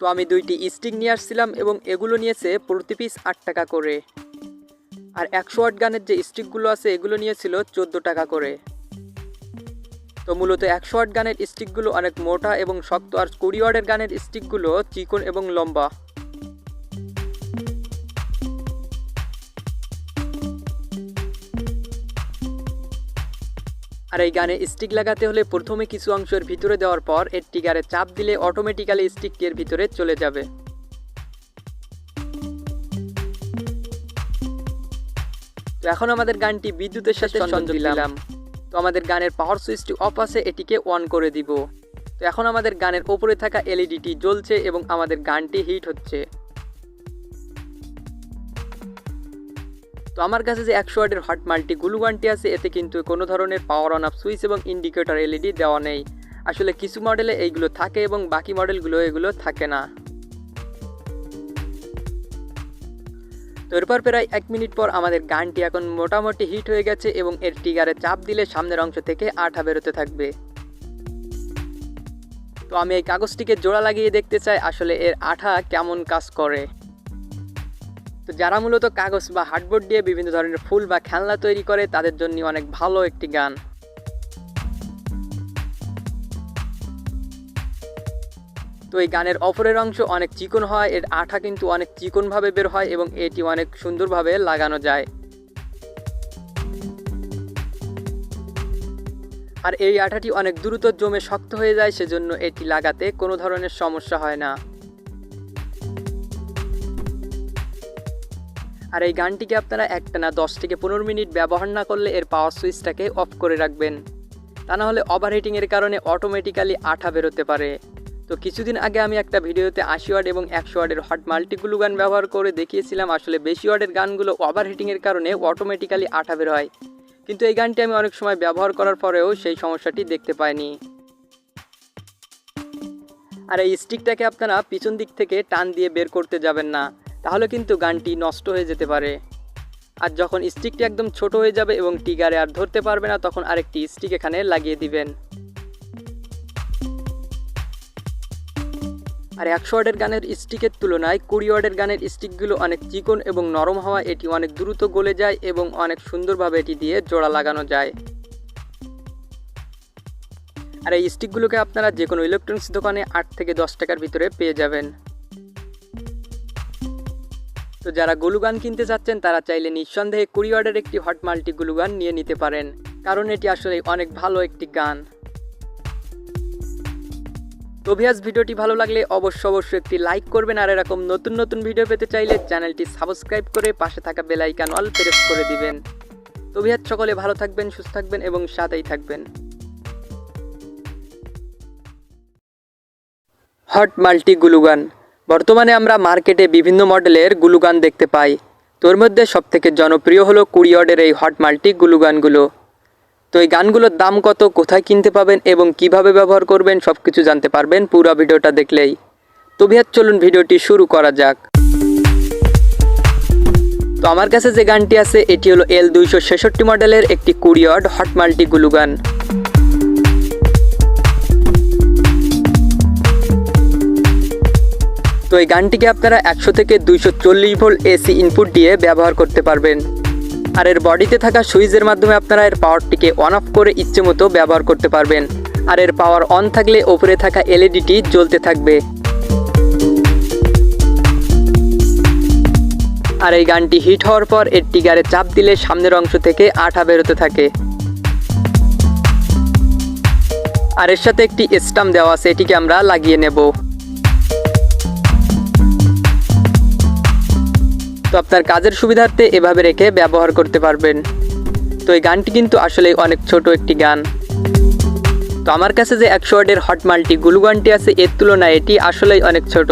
তো আমি দুইটি স্টিক নিয়ে আসছিলাম এবং এগুলো নিয়েছে প্রতি পিস আট টাকা করে। আর একশো আট গানের যে স্টিকগুলো আছে, এগুলো নিয়েছিল চোদ্দ টাকা করে। তো মূলত একশো আট গানের স্টিকগুলো অনেক মোটা এবং শক্ত, আর কুড়ি ওয়ার্ডের গানের স্টিকগুলো চিকন এবং লম্বা। আর এই গানে স্টিক লাগাতে হলে প্রথমে কিছু অংশের ভিতরে দেওয়ার পর এর টিগারে চাপ দিলে অটোমেটিক্যালি স্টিকটি এর ভিতরে চলে যাবে। তো এখন আমাদের গানটি বিদ্যুতের সাথে সংযোগ দিলাম। তো আমাদের গানের পাওয়ার সুইচটি অফ আছে এটিকে অন করে দিব। তো এখন আমাদের গানের ওপরে থাকা এলইডিটি জ্বলছে এবং আমাদের গানটি হিট হচ্ছে। তো আমার কাছে যে একশো ওয়াটের হট মাল্টি গুলু গানটি আছে, এতে কিন্তু কোনো ধরনের পাওয়ার অন অফ সুইচ এবং ইন্ডিকেটর এলইডি দেওয়া নেই। আসলে কিছু মডেলে এইগুলো থাকে এবং বাকি মডেলগুলো এগুলো থাকে না। তো এরপর প্রায় এক মিনিট পর আমাদের গানটি এখন মোটামুটি হিট হয়ে গেছে এবং এর টিগারে চাপ দিলে সামনের অংশ থেকে আঠা বেরোতে থাকবে। তো আমি এই কাগজটিকে জোড়া লাগিয়ে দেখতে চাই, আসলে এর আঠা কেমন কাজ করে। তো যারা মূলত কাগজ বা হার্ডবোর্ড দিয়ে বিভিন্ন ধরনের ফুল বা খেলনা তৈরি করে, তাদের জন্য অনেক ভালো একটি গান। তো এই গানের অপরের অংশ অনেক চিকন হয়, এর আঠা কিন্তু অনেক চিকনভাবে বের হয় এবং এটি অনেক সুন্দরভাবে লাগানো যায়। আর এই আঠাটি অনেক দ্রুত জমে শক্ত হয়ে যায়, সেজন্য এটি লাগাতে কোনো ধরনের সমস্যা হয় না। আর এই গানটিকে আপনারা একটা না দশ থেকে পনেরো মিনিট ব্যবহার না করলে এর পাওয়ার সুইচটাকে অফ করে রাখবেন। তা না হলে ওভারহিটিংয়ের কারণে অটোমেটিক্যালি আঠা বেরোতে পারে। তো কিছুদিন আগে আমি একটা ভিডিওতে আশি ওয়ার্ড এবং একশো ওয়ার্ডের হট মাল্টিগুলো গান ব্যবহার করে দেখিয়েছিলাম, আসলে বেশি ওয়ার্ডের গানগুলো ওভারহিটিংয়ের কারণে অটোমেটিক্যালি আঠা বের হয়। কিন্তু এই গানটি আমি অনেক সময় ব্যবহার করার পরেও সেই সমস্যাটি দেখতে পাইনি। আর এই স্টিকটাকে আপনারা পিছন দিক থেকে টান দিয়ে বের করতে যাবেন না। তাহলে কিন্তু গানটি নষ্ট হয়ে যেতে পারে। আর যখন স্টিকটি একদম ছোট হয়ে যাবে এবং টিগারে আর ধরতে পারবে না, তখন আরেকটি স্টিক এখানে লাগিয়ে দিবেন। আর একশো ওয়ার্ডের গানের স্টিকের তুলনায় কুড়ি ওয়ার্ডের গানের স্টিকগুলো অনেক চিকন এবং নরম হওয়া, এটি অনেক দ্রুত গলে যায় এবং অনেক সুন্দরভাবে এটি দিয়ে জোড়া লাগানো যায়। আর এই স্টিকগুলোকে আপনারা যে কোনো ইলেকট্রনিক্স দোকানে আট থেকে দশ টাকার ভিতরে পেয়ে যাবেন। তো যারা গুলুগান কিনতে চাচ্ছেন, তারা চাইলে নিঃসন্দেহে কুড়ি ওয়ার্ডের একটি হট মাল্টি গুলুগান নিয়ে নিতে পারেন, কারণ এটি আসলে অনেক ভালো একটি গান। তো ভিডিওটি ভালো লাগলে অবশ্য অবশ্যই একটি লাইক করবেন, আর এরকম নতুন নতুন ভিডিও পেতে চাইলে চ্যানেলটি সাবস্ক্রাইব করে পাশে থাকা বেল আইকন অল প্রেস করে দিবেন। তো সকলে ভালো থাকবেন, সুস্থ থাকবেন এবং সাথেই থাকবেন। হট মাল্টি গুলুগান। বর্তমানে আমরা মার্কেটে বিভিন্ন মডেলের গুলুগান দেখতে পাই। তোর মধ্যে সবথেকে জনপ্রিয় হলো কুড়ি অর্ডের এই হট মাল্টি গুলুগানগুলো। তো এই গানগুলোর দাম কত, কোথায় কিনতে পাবেন এবং কীভাবে ব্যবহার করবেন সব কিছু জানতে পারবেন পুরো ভিডিওটা দেখলেই। তো ভিয়ার চলুন ভিডিওটি শুরু করা যাক। তো আমার কাছে যে গানটি আছে, এটি হলো এল দুইশো ছেষট্টি মডেলের একটি কুড়িয়ড হট মাল্টি গুলুগান। তো এই গানটিকে আপনারা একশো থেকে দুইশো চল্লিশ ভোল্ট এসি ইনপুট দিয়ে ব্যবহার করতে পারবেন। আর এর বডিতে থাকা সুইচের মাধ্যমে আপনারা এর পাওয়ারটিকে অন অফ করে ইচ্ছে মতো ব্যবহার করতে পারবেন। আর এর পাওয়ার অন থাকলে ওপরে থাকা এলইডিটি জ্বলতে থাকবে। আর এই গানটি হিট হওয়ার পর এর টিগারে চাপ দিলে সামনের অংশ থেকে আঠা বেরোতে থাকে। আর এর সাথে একটি স্টাম্প দেওয়া আছে, এটিকে আমরা লাগিয়ে নেব। আপনার কাজের সুবিধার্থে এভাবে রেখে ব্যবহার করতে পারবেন। তো এই গানটি কিন্তু আসলে অনেক ছোট একটি গান। তো আমার কাছে যে একশো ওয়ার্ডের হট মাল্টি গুলু গানটি আছে, এর তুলনায় এটি আসলেই অনেক ছোট।